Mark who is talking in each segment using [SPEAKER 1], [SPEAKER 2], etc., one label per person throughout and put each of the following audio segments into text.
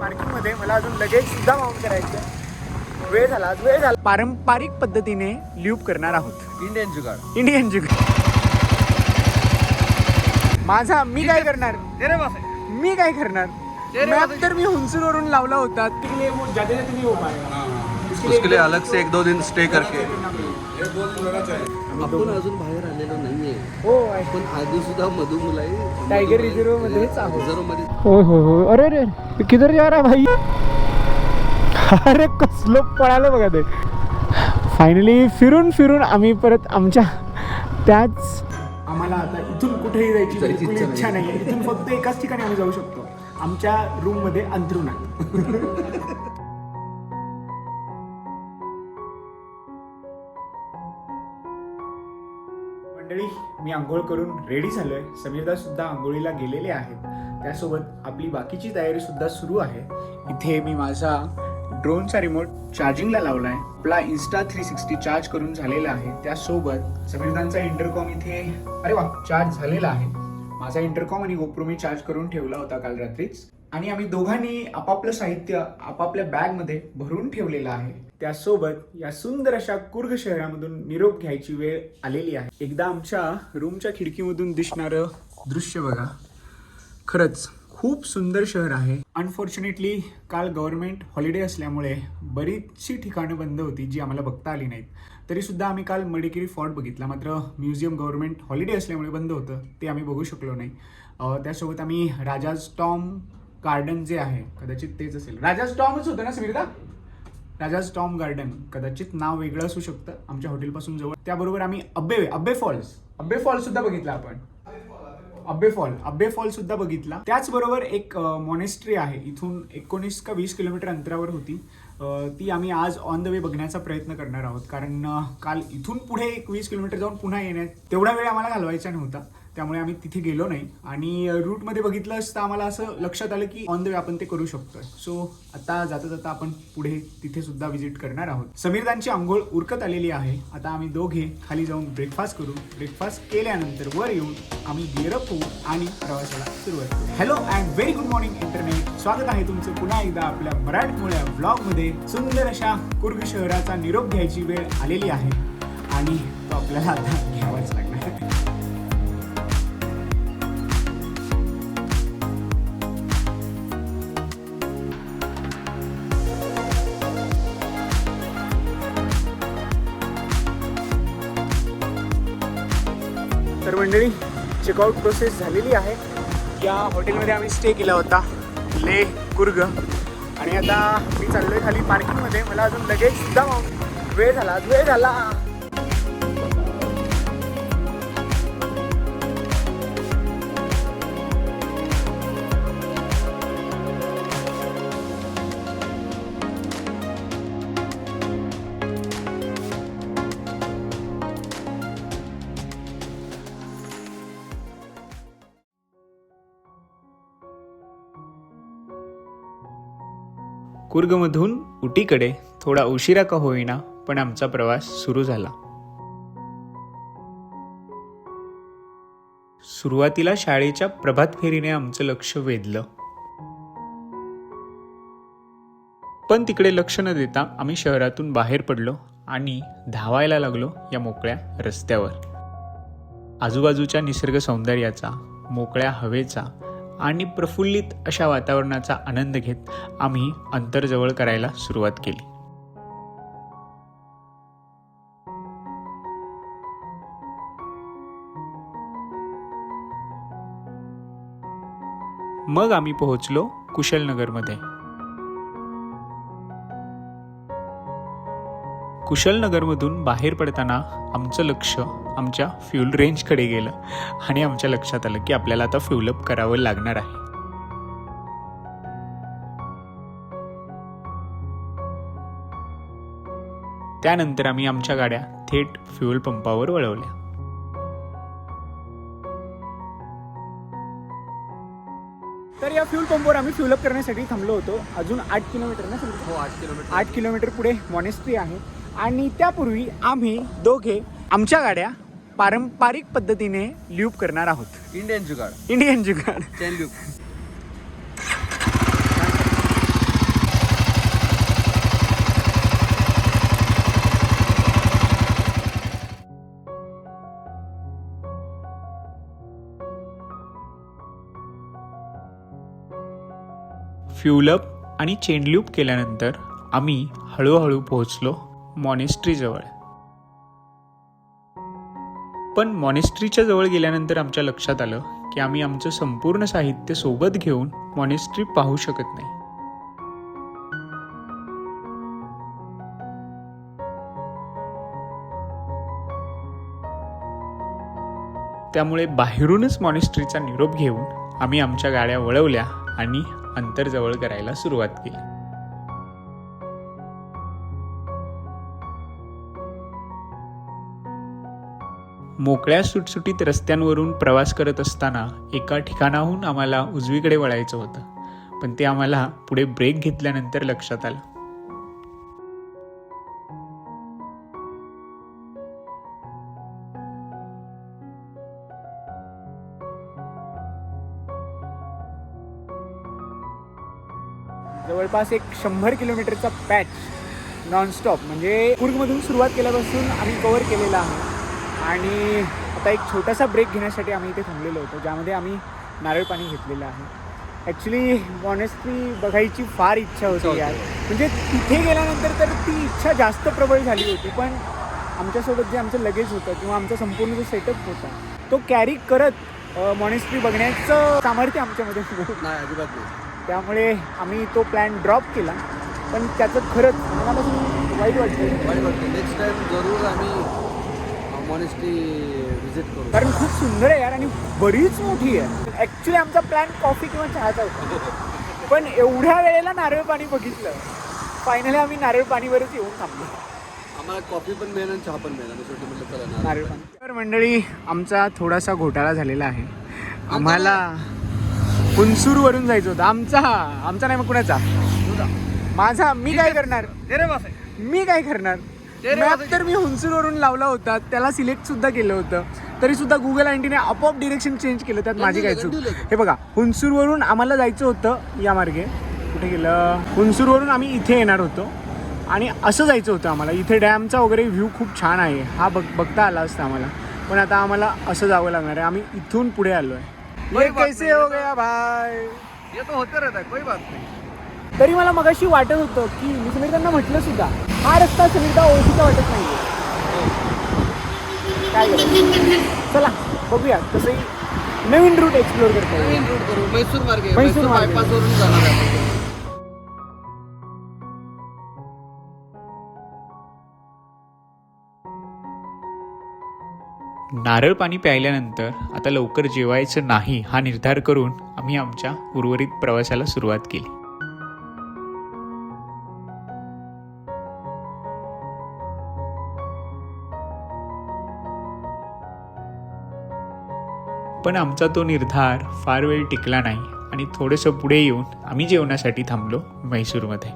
[SPEAKER 1] पार्किंगमध्ये मला अजून लगेज सुद्धा माउंट करायचं वेळ झाला आज वेळ झाला. पारंपरिक पद्धतीने ल्यूप करणार आहोत.
[SPEAKER 2] इंडियन जुगाड.
[SPEAKER 1] इंडियन जुग माझा मी काय करणार? मी काय करणार? मॅप तर मी हुंसूरवरून लावला होता. तिकडे नहीं हो पाएगा
[SPEAKER 2] उसके लिए अलग से एक दो दिन स्टे करके.
[SPEAKER 3] अजून बाहेर
[SPEAKER 1] हो
[SPEAKER 3] पण आधी सुद्धा मधुमुलाई
[SPEAKER 1] टायगर रिझर्व मध्येच आहोत
[SPEAKER 3] रिझर्वमध्ये
[SPEAKER 1] हो हो हो. अरे अरे किधर जा रहा भाई? अरे कसलं पळालं बघा ते. फायनली फिरून फिरून आम्ही परत आमच्या त्याच आम्हाला आता इथून कुठेही जायची
[SPEAKER 3] जायची
[SPEAKER 1] बिलकुल
[SPEAKER 3] इच्छा
[SPEAKER 1] नाही. इथून फक्त एकाच ठिकाणी आम्ही जाऊ शकतो. आमच्या रूममध्ये अंथरुणात मंडळी मी आंघोळ करून रेडी झालो समीरदा सुद्धा आंघोळीला गेलेले आहेत. त्यासोबत आपली बाकीची तयारी सुद्धा सुरू आहे. इथे मी माझा ड्रोनचा रिमोट चार्जिंगला लावला आहे आपला इन्स्टा थ्री सिक्स्टी चार्ज करून झालेला आहे. त्यासोबत समीरदांचा इंटरकॉम इथे अरे वा चार्ज झालेला आहे. माझा इंटरकॉम आणि गोप्रो मी चार्ज करून ठेवला होता काल रात्रीच. आणि आम्ही दोघांनी आपापलं साहित्य आपापल्या बॅगमध्ये भरून ठेवलेलं आहे. त्यासोबत या सुंदर अशा कुर्ग शहरामधून निरोप घ्यायची वेळ आलेली आहे. एकदा आमच्या रूमच्या खिडकीमधून दिसणारं दृश्य बघा. खरंच खूप सुंदर शहर आहे. अनफॉर्च्युनेटली काल गव्हर्नमेंट हॉलिडे असल्यामुळे बरीचशी ठिकाणं बंद होती जी आम्हाला बघता आली नाहीत. तरीसुद्धा आम्ही काल मडिकेरी फॉर्ट बघितला. मात्र म्युझियम गव्हर्नमेंट हॉलिडे असल्यामुळे बंद होतं. ते आम्ही बघू शकलो नाही. त्यासोबत आम्ही राजाज टॉम गार्डन जे आहे कदाचित तेच असेल. राजाज टॉमच होतं ना समीरदा राजाज टॉम गार्डन कदाचित नाव वेगळं असू शकतं आमच्या हॉटेलपासून जवळ. त्याबरोबर आम्ही अब्बे अब्बे फॉल्स. अब्बे फॉल्स सुद्धा बघितला आपण. अब्बे फॉल अब्बे फॉल सुद्धा बघितला. त्याचबरोबर एक मॉनेस्ट्री आहे इथून एकोणीस का वीस किलोमीटर अंतरावर होती. ती आम्ही आज ऑन द वे बघण्याचा प्रयत्न करणार आहोत. कारण काल इथून पुढे एक वीस किलोमीटर जाऊन पुन्हा येण्यात तेवढा वेळ आम्हाला घालवायचा नव्हता. त्यामुळे आम्ही तिथे गेलो नाही. आणि रूटमध्ये बघितलं असतं आम्हाला असं लक्षात आलं की ऑन द वे आपण ते करू शकतोय. सो आता जाता जाता आपण पुढे तिथे सुद्धा व्हिजिट करणार आहोत. समीरदांची आंघोळ उरकत आलेली आहे. आता आम्ही दोघे खाली जाऊन ब्रेकफास्ट करू. ब्रेकफास्ट केल्यानंतर वर येऊन आम्ही गिअरअप होऊ आणि प्रवासाला सुरुवात करू. Hello and very good morning internet स्वागत आहे तुमचं पुन्हा एकदा आपल्या मराठमोळ्या ब्लॉगमध्ये सुंदर अशा कुर्ग शहराचा निरोप घ्यायची वेळ आलेली आहे. आणि तो आपल्याला आता घ्यावाच लागेल. मंडळी चेकआउट प्रोसेस झालेली आहे. या हॉटेलमध्ये आम्ही स्टे केला होता ले कुर्ग आणि आता मी चाललोय खाली पार्किंगमध्ये मला अजून लगेच सुद्धा वेळ झाला वेळ झाला. कुर्गमधून उटीकडे थोडा उशिरा का होईना पण आमचा प्रवास सुरू झाला. सुरुवातीला शाळेच्या प्रभात फेरीने आमचं लक्ष वेधलं. पण तिकडे लक्ष न देता आम्ही शहरातून बाहेर पडलो आणि धावायला लागलो या मोकळ्या रस्त्यावर. आजूबाजूच्या निसर्ग सौंदर्याचा मोकळ्या हवेचा आणि प्रफुल्लित अशा वातावरणाचा आनंद घेत आम्ही अंतरजवळ करायला सुरुवात केली. मग आम्ही पोहोचलो कुशलनगरमध्ये. कुशलनगरमधून बाहेर पडताना आमचं लक्ष आमच्या फ्यूल रेंजकडे गेलं आणि आमच्या लक्षात आलं की आपल्याला आता फ्यूलअप करावं लागणार आहे. त्यानंतर आम्ही आमच्या गाड्या थेट फ्यूल पंपावर वळवल्या. तर या फ्यूल पंपवर आम्ही फ्यूलअप करण्यासाठी थांबलो होतो. अजून आठ किलोमीटर ना?
[SPEAKER 3] हो आठ किलोमीटर.
[SPEAKER 1] आठ किलोमीटर पुढे मॉनेस्ट्री आहे. आणि त्यापूर्वी आम्ही दोघे आमच्या गाड्या पारंपरिक पद्धतीने ल्यूप करणार आहोत.
[SPEAKER 3] Indian jugaad.
[SPEAKER 1] Indian jugaad.
[SPEAKER 3] Chain lube.
[SPEAKER 1] Fuel up आणि चेंडल्यूप केल्यानंतर आम्ही हळूहळू पोहोचलो. मॉनेस्ट्रीजवळ पण मॉनेस्ट्रीच्या जवळ गेल्यानंतर आमच्या लक्षात आलं की आम्ही आमचं संपूर्ण साहित्य सोबत घेऊन मॉनेस्ट्री पाहू शकत नाही. त्यामुळे बाहेरूनच मॉनेस्ट्रीचा निरोप घेऊन आम्ही आमच्या गाड्या वळवल्या आणि अंतर जवळ करायला सुरुवात केली. मोकळ्या सुटसुटीत रस्त्यांवरून प्रवास करत असताना एका ठिकाणाहून आम्हाला उजवीकडे वळायचं होतं. पण ते आम्हाला पुढे ब्रेक घेतल्यानंतर लक्षात आलं. जवळपास एक शंभर किलोमीटरचा पॅच नॉनस्टॉप म्हणजे कुर्गमधून सुरुवात केल्यापासून आम्ही कवर केलेला आहे. आणि आता एक छोटासा ब्रेक घेण्यासाठी आम्ही इथे थांबलेलो होतो ज्यामध्ये आम्ही नारळ पाणी घेतलेलं आहे. ॲक्च्युली ऑनेस्टली बघायची फार इच्छा होती यार. म्हणजे तिथे गेल्यानंतर तर ती इच्छा जास्त प्रबळ झाली होती पण आमच्यासोबत जे आमचं लगेज होतं किंवा आमचा संपूर्ण जो सेटअप होता तो कॅरी करत मॉनेस्ट्री बघण्याचं सामर्थ्य आमच्यामध्ये
[SPEAKER 3] नाही. अजिबात नाही.
[SPEAKER 1] त्यामुळे आम्ही तो प्लॅन ड्रॉप केला. पण त्याचं खरंच मनापासून वाईट वाटतं
[SPEAKER 3] वाईट वाटतं नेक्स्ट टाइम जरूर आम्ही मॉनेस्ट्री व्हिजिट करू.
[SPEAKER 1] कारण खूप सुंदर आहे यार आणि बरीच मोठी आहे. ॲक्च्युली आमचा प्लॅन कॉफी किंवा चहाचा होता. पण एवढ्या वेळेला नारळ पाणी बघितलं. फायनली आम्ही नारळ पाणीवरच येऊन थांबलो.
[SPEAKER 3] आम्हाला कॉफी पण मिळेल आणि चहा पण मिळेल. आणि शेवटी म्हटलं चला ना
[SPEAKER 1] नारळ पाणी. तर मंडळी आमचा थोडासा घोटाळा झालेला आहे. आम्हाला हुनसूरवरून जायचं होतं. आमचा आमचा नाही मग कुणाचा? माझा. मी काय करणार? मी काय करणार? मॅप तर मी हुनसूरवरून लावला होता त्याला सिलेक्ट सुद्धा केलं होतं. तरी सुद्धा गुगल आंटीने आपोआप डिरेक्शन चेंज केलं त्यात माझी काय चूक. हे बघा हुनसूरवरून आम्हाला जायचं होतं या मार्गे. कुठे गेलं? हुनसूरवरून आम्ही इथे येणार होतो. आणि असं जायचं होतं आम्हाला. इथे डॅमचा वगैरे व्ह्यू खूप छान आहे. हा बघ बघता आला असता आम्हाला. पण आता आम्हाला असं जावं लागणार आहे. आम्ही इथून पुढे आलो आहे कैसे हो गया भाई?
[SPEAKER 3] ये तो होते रहता है कोई बात नाही.
[SPEAKER 1] तरी मला मगाशी वाटत होतं की मी समीरदांना म्हटलं सुद्धा हा रस्ता समीरदा ओळखीचा वाटत नाही काय करायचं चला बघूया तसंही नवीन रूट एक्सप्लोर करता येईल.
[SPEAKER 3] नवीन रूट करू. मैसूर मार्गे.
[SPEAKER 1] मैसूर
[SPEAKER 3] मैसूर
[SPEAKER 1] मार्गे.
[SPEAKER 3] बायपास वरून जाणार आहे. आपण.
[SPEAKER 1] नारळ पाणी प्यायल्यानंतर आता लवकर जेवायचं नाही हा निर्धार करून आम्ही आमच्या उर्वरित प्रवासाला सुरुवात केली. पण आमचा तो निर्धार फार वेळ टिकला नाही आणि थोडंसं पुढे येऊन आम्ही जेवणासाठी थांबलो म्हैसूरमध्ये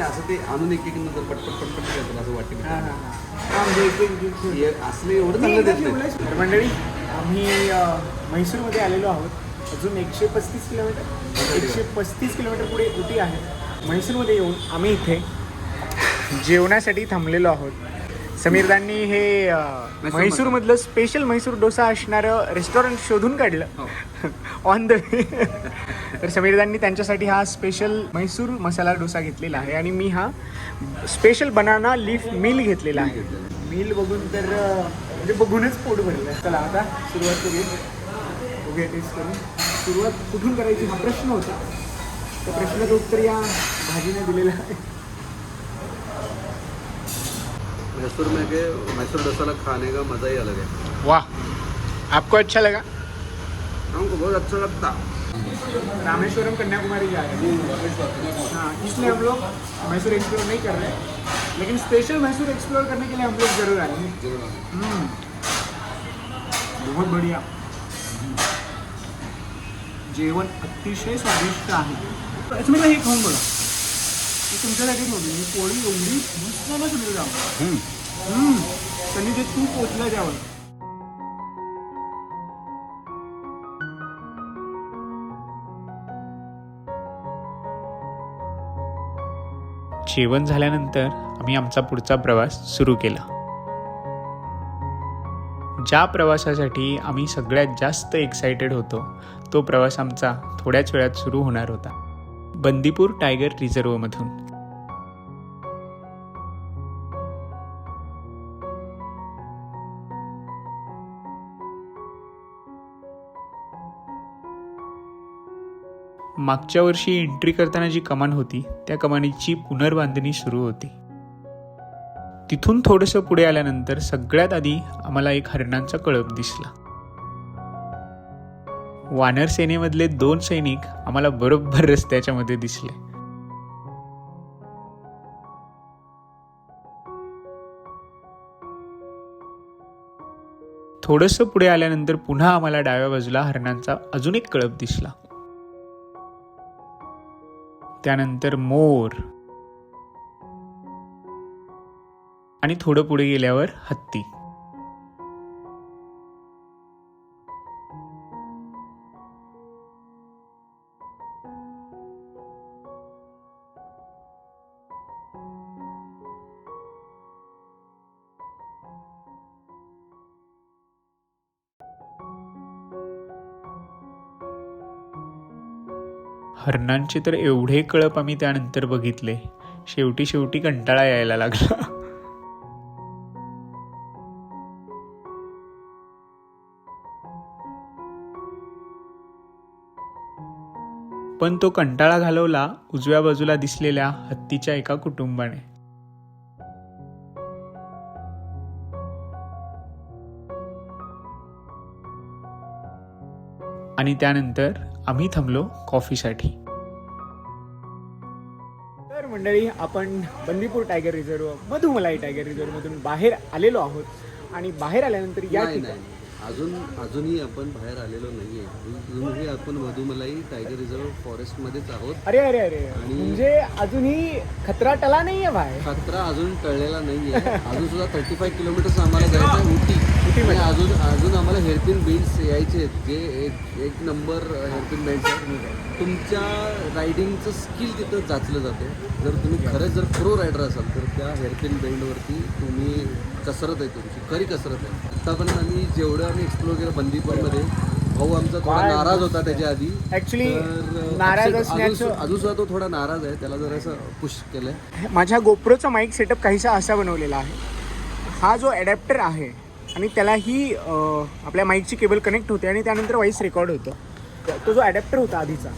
[SPEAKER 3] असं ते आणून एक एक नंतर पटपट पटपट देतात असं वाटतं हे असलं एवढं चांगलं
[SPEAKER 1] मंडळी आम्ही म्हैसूरमध्ये आलेलो आहोत अजून एकशे पस्तीस किलोमीटर? एकशे पस्तीस किलोमीटर पुढे उटी आहे. म्हैसूरमध्ये येऊन आम्ही इथे जेवणासाठी थांबलेलो आहोत. समीरदांनी हे म्हैसूरमधलं स्पेशल म्हैसूर डोसा असणारं रेस्टॉरंट शोधून काढलं. ऑन द वे तर समीरदांनी त्यांच्यासाठी हा स्पेशल म्हैसूर मसाला डोसा घेतलेला आहे आणि मी हा स्पेशल बनाना लीफ मिल घेतलेला आहे. मिल बघून तर म्हणजे बघूनच पोट भरलं. चला आता सुरुवात करूया. करून. सुरुवात कुठून करायची हा प्रश्न होता. त्या प्रश्नाचं उत्तर या भाजीने दिलेलं आहे.
[SPEAKER 3] मैसूर में के मैसूर डोसा खाने का मज़ा ही अलग है।
[SPEAKER 1] वाह आपको अच्छा लगा?
[SPEAKER 3] हमको बहुत अच्छा लगता।
[SPEAKER 1] रामेश्वरम कन्याकुमारी जा रहे हैं। हाँ इसलिए हम लोग मैसूर एक्सप्लोर नहीं कर रहे लेकिन स्पेशल मैसूर एक्सप्लोर करने के लिए हम लोग ज़रूर आए हम्म, बहुत बढ़िया। जेवण अतिशय स्वादिष्ट आहे. तुम्ही हे खाऊन बघा. मी तुमच्यासाठी ठेवली ही पोळी एवढी मस्त ना राव? त्यांनी जे तूप पोचलं त्यावर. जेवण झाल्यानंतर आम्ही आमचा पुढचा प्रवास सुरू केला. ज्या प्रवासासाठी आम्ही सगळ्यात जास्त एक्सायटेड होतो तो प्रवास आमचा थोड्याच वेळात सुरू होणार होता. बंदीपूर टायगर रिझर्वमधून मागच्या वर्षी एंट्री करताना जी कमान होती त्या कमानीची पुनर्बांधणी सुरू होती. तिथून थोडंसं पुढे आल्यानंतर सगळ्यात आधी आम्हाला एक हरणांचा कळप दिसला. वानर सेनेमधले दोन सैनिक आम्हाला बरोबर रस्त्याच्या मध्ये दिसले. थोडंसं पुढे आल्यानंतर पुन्हा आम्हाला डाव्या बाजूला हरणांचा अजून एक कळप दिसला. त्यानंतर मोर आणि थोडं पुढे गेल्यावर हत्ती. हरणांचे तर एवढे कळप आम्ही त्यानंतर बघितले. शेवटी शेवटी कंटाळा यायला लागला. पण तो कंटाळा घालवला उजव्या बाजूला दिसलेल्या हत्तीच्या एका कुटुंबाने. आणि त्यानंतर आम्ही थांबलो कॉफीसाठी. तर मंडळी आपण Bandipur tiger reserve Mudumalai tiger reserve मधून बाहेर आलेलो आहोत. आणि बाहेर आल्यानंतर या ठिकाणी
[SPEAKER 3] अजून अजूनही आपण बाहेर आलेलो नाहीये. अजूनही आपण मधुमलाई टायगर रिझर्व फॉरेस्ट मध्येच आहोत.
[SPEAKER 1] अरे अरे अरे.
[SPEAKER 3] आणि-
[SPEAKER 1] म्हणजे अजूनही खतरा टला नाहीये बाहेर.
[SPEAKER 3] खतरा अजून टळलेला नाहीये. अजून सुद्धा थर्टी फाय किलोमीटर्स आम्हाला जायचं आहे उटी. आणि अजून अजून आम्हाला हेअरपिन बेंड्स यायचे आहेत जे एक एक नंबर हेअरपिन आहेत तुमच्या रायडिंगचं स्किल तिथं जाचलं जाते. जर तुम्ही खरंच जर प्रो रायडर असाल तर त्या हेअरपिन बेंडवरती तुम्ही कसरत आहे तुमची खरी कसरत आहे. आतापर्यंत आम्ही जेवढं आम्ही एक्सप्लोर केलं बंदीपूरमध्ये भाऊ आमचा थोडा नाराज होता त्याच्या आधी.
[SPEAKER 1] ऍक्च्युली नाराज
[SPEAKER 3] अजून सुद्धा तो थोडा नाराज आहे त्याला जरासं पुश केलंय.
[SPEAKER 1] माझ्या गोप्रोचा माईक सेटअप काहीसा असा बनवलेला आहे. हा जो ॲडॅप्टर आहे आणि त्याला ही आपल्या माईकची केबल कनेक्ट होते आणि त्यानंतर व्हॉईस रेकॉर्ड होतं. तो जो ॲडॅप्टर होता आधीचा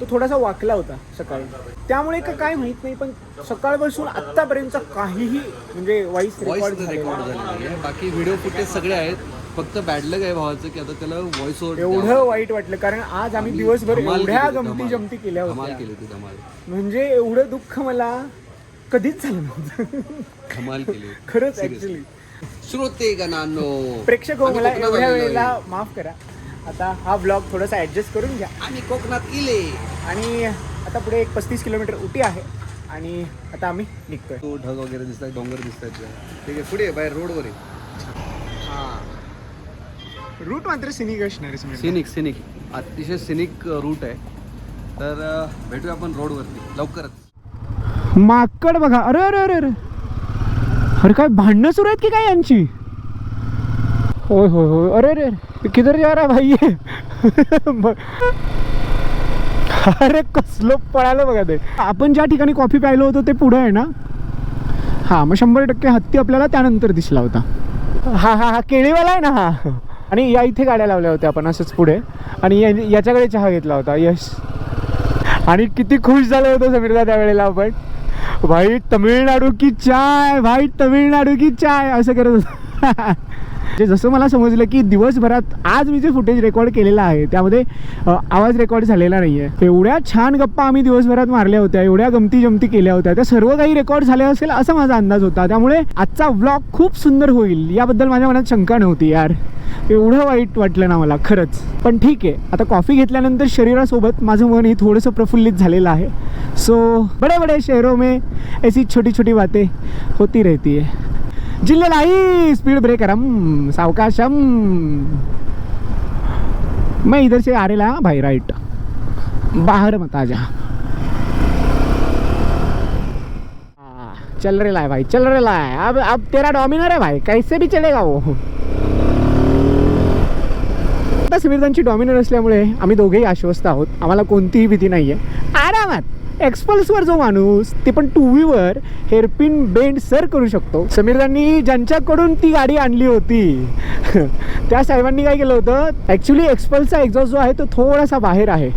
[SPEAKER 1] तो थोडासा वाकला होता सकाळी. त्यामुळे का काय माहीत नाही पण सकाळपासून आत्तापर्यंतचा काहीही म्हणजे
[SPEAKER 3] व्हॉइस
[SPEAKER 1] रेकॉर्ड
[SPEAKER 3] रेकॉर्ड
[SPEAKER 1] झालेला
[SPEAKER 3] बाकी व्हिडिओ फुटेज सगळे आहेत. फक्त बॅडलग आहे भावाचं की आता त्याला व्हॉइस ओव्हर
[SPEAKER 1] एवढं वाईट वाटलं कारण आज आम्ही दिवसभर एवढ्या गमती. जमती केल्या होत्या. म्हणजे एवढं दुःख मला कधीच झालं नव्हतं. खरंच. ऍक्च्युली
[SPEAKER 3] श्रोते गणांनो
[SPEAKER 1] प्रेक्षक हो मला एवढ्या वेळेला. माफ करा. आता हा ब्लॉग थोडासा ऍडजस्ट करून घ्या.
[SPEAKER 3] आम्ही कोकणात इले.
[SPEAKER 1] आणि आता पुढे एक पस्तीस किलोमीटर उटी आहे. आणि आता आम्ही निघतोय.
[SPEAKER 3] तो ढग वगैरे दिसतात डोंगर दिसतात ठीक आहे पुढे बाहेर रोडवर आहे.
[SPEAKER 1] रूट मात्र सिनिक असणार आहे.
[SPEAKER 3] सिनिक सिनिक अतिशय सिनिक रूट आहे. तर भेटूया आपण रोडवरती लवकरच.
[SPEAKER 1] माकड बघा. अरे अरे अरे अरे. अरे काय भांडणं सुरू आहेत की काय यांची? होय होय होय. अरे अरे किधर जा रहा भाई? अरे कसलं पळालं बघा ते. आपण ज्या ठिकाणी कॉफी प्यायलो होतो ते पुढं आहे ना? हा मग शंभर टक्के हत्ती आपल्याला त्यानंतर दिसला होता. हा हा हा. केळीवाला आहे ना हा? आणि या इथे गाड्या लावल्या होत्या आपण असंच पुढे. आणि या- याच्याकडे चहा घेतला होता. यश. आणि किती खुश झालो होतो समीरदा त्यावेळेला आपण. भाई तमिळनाडू की चाय भाई तमिळनाडू की चाय असं करत जे जसं मला समजलं की दिवसभरात आज मी जे फुटेज रेकॉर्ड केलेलं आहे त्यामध्ये आवाज रेकॉर्ड झालेला नाही आहे एवढ्या छान गप्पा आम्ही दिवसभरात मारल्या होत्या एवढ्या गमती जमती केल्या होत्या त्या सर्व काही रेकॉर्ड झाले असेल असा माझा अंदाज होता. त्यामुळे आजचा व्लॉग खूप सुंदर होईल याबद्दल माझ्या मनात शंका नव्हती यार. एवढं वाईट वाटलं ना मला खरंच. पण ठीक आहे आता कॉफी घेतल्यानंतर शरीरासोबत माझं मन हे थोडंसं प्रफुल्लित झालेलं आहे. सो बड़े बड़े शहरों में ऐसी छोटी छोटी बातें होती रहती है. जिल्हे लाई स्पीड ब्रेकर हम सावकाशम मैं इधर से आ रहा भाई राईट बाहर मत आ चल रे लाय भाई चल रे लाय अब अब तेरा डॉमिनर है भाई कैसे भी चलेगा वो आता समीरदांची डॉमिनर असल्यामुळे आम्ही दोघेही आश्वस्त आहोत आम्हाला कोणतीही भीती नाही आहे आरामात एक्सपल्सवर जो माणूस ते पण टू व्हीवर हेअरपिन बेंड सर करू शकतो. समीरदांनी ज्यांच्याकडून ती गाडी आणली होती त्या साहेबांनी काय केलं होतं ॲक्च्युली एक्सपल्सचा एक्झॉस्ट जो आहे तो थोडासा बाहेर आहे.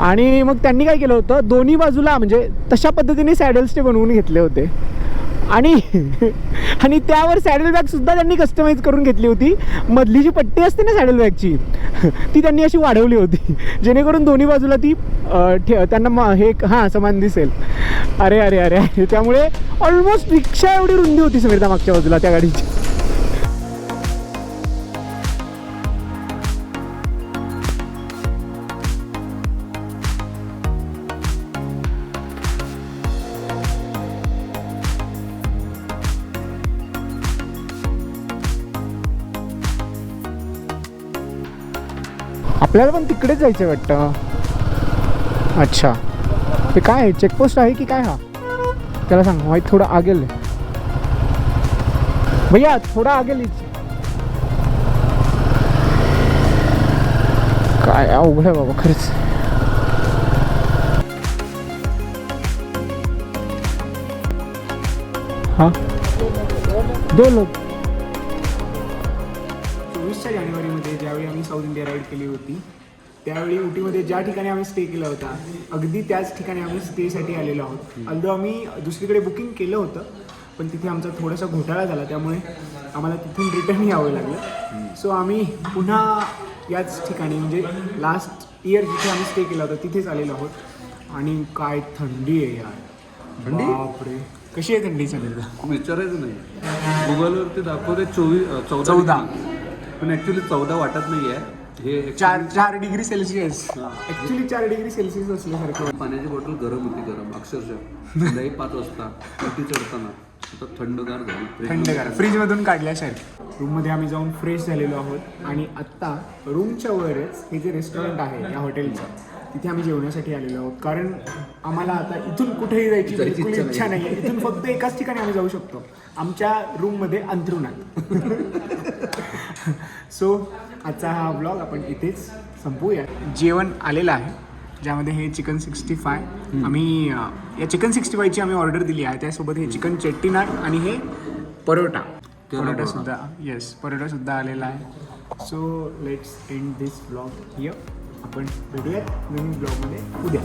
[SPEAKER 1] आणि मग त्यांनी काय केलं होतं दोन्ही बाजूला म्हणजे तशा पद्धतीने सॅडल्स ते बनवून घेतले होते. आणि आणि त्यावर सॅडल बॅगसुद्धा त्यांनी कस्टमाइज करून घेतली होती. मधली जी पट्टी असते ना सॅडल बॅगची ती त्यांनी अशी वाढवली होती. जेणेकरून दोन्ही बाजूला ती ठे त्यांना म हे हां समान दिसेल. अरे अरे अरे अरे त्यामुळे ऑलमोस्ट रिक्षा एवढी रुंदी होती समीरता मागच्या बाजूला त्या गाडीची. आपल्याला पण तिकडेच जायचं आहे वाटतं. अच्छा. ते काय आहे? चेकपोस्ट आहे की काय हा? त्याला सांग माहीत थोडं आगेल. भैया थोडा आगेल काय अवघड आहे बाबा खरंच. हां? दो लोक. चोवीसच्या जानेवारीमध्ये ज्यावेळी आम्ही साऊथ इंडिया राईड केली होती त्यावेळी उटीमध्ये ज्या ठिकाणी आम्ही स्टे केला होता अगदी त्याच ठिकाणी आम्ही स्टेसाठी आलेलो आहोत. अल्दो आम्ही दुसरीकडे बुकिंग केलं होतं पण तिथे आमचा थोडासा घोटाळा झाला त्यामुळे आम्हाला तिथून रिटर्न यावं लागलं. सो आम्ही पुन्हा याच ठिकाणी म्हणजे लास्ट इयर जिथे आम्ही स्टे केला होता तिथेच आलेलो आहोत. आणि काय थंडी आहे यार.
[SPEAKER 3] थंडी?
[SPEAKER 1] बापरे. कशी आहे थंडी सांगितलं
[SPEAKER 3] विचारायचं नाही. गुगलवरती दाखवते चोवीस चौदा. पण ऍक्च्युली चौदा वाटत नाही आहे हे
[SPEAKER 1] चार चार डिग्री सेल्सिअस. ऍक्च्युली चार डिग्री सेल्सिअस असल्यासारखं
[SPEAKER 3] पाण्याची बॉटल गरम होती गरम. अक्षरशः. संध्याकाळी पाच वाजता. वरती चढताना. आता थंडगार झाली.
[SPEAKER 1] थंड करा फ्रीजमधून काढल्यासारखं. रूममध्ये आम्ही जाऊन फ्रेश झालेलो आहोत. आणि आत्ता रूमच्या वरच हे जे रेस्टॉरंट आहे या हॉटेलचं तिथे आम्ही जेवण्यासाठी आलेलो आहोत. कारण आम्हाला आता इथून कुठेही जायची बिलकुल
[SPEAKER 3] इच्छा
[SPEAKER 1] नाही. आहे इथून फक्त एकाच ठिकाणी आम्ही जाऊ शकतो. आमच्या रूममध्ये अंथरुणात. सो आजचा हा ब्लॉग आपण इथेच संपवूया जेवण आलेलं आहे ज्यामध्ये हे चिकन सिक्स्टी फाय आम्ही या चिकन सिक्स्टी फायची आम्ही ऑर्डर दिली आहे त्यासोबत हे चिकन चेट्टीनाट आणि हे परोटा
[SPEAKER 3] परोटा.
[SPEAKER 1] सुद्धा येस परोटा सुद्धा आलेला आहे. So let's end this blog here आपण भेटूयात नवीन ब्लॉगमध्ये उद्या.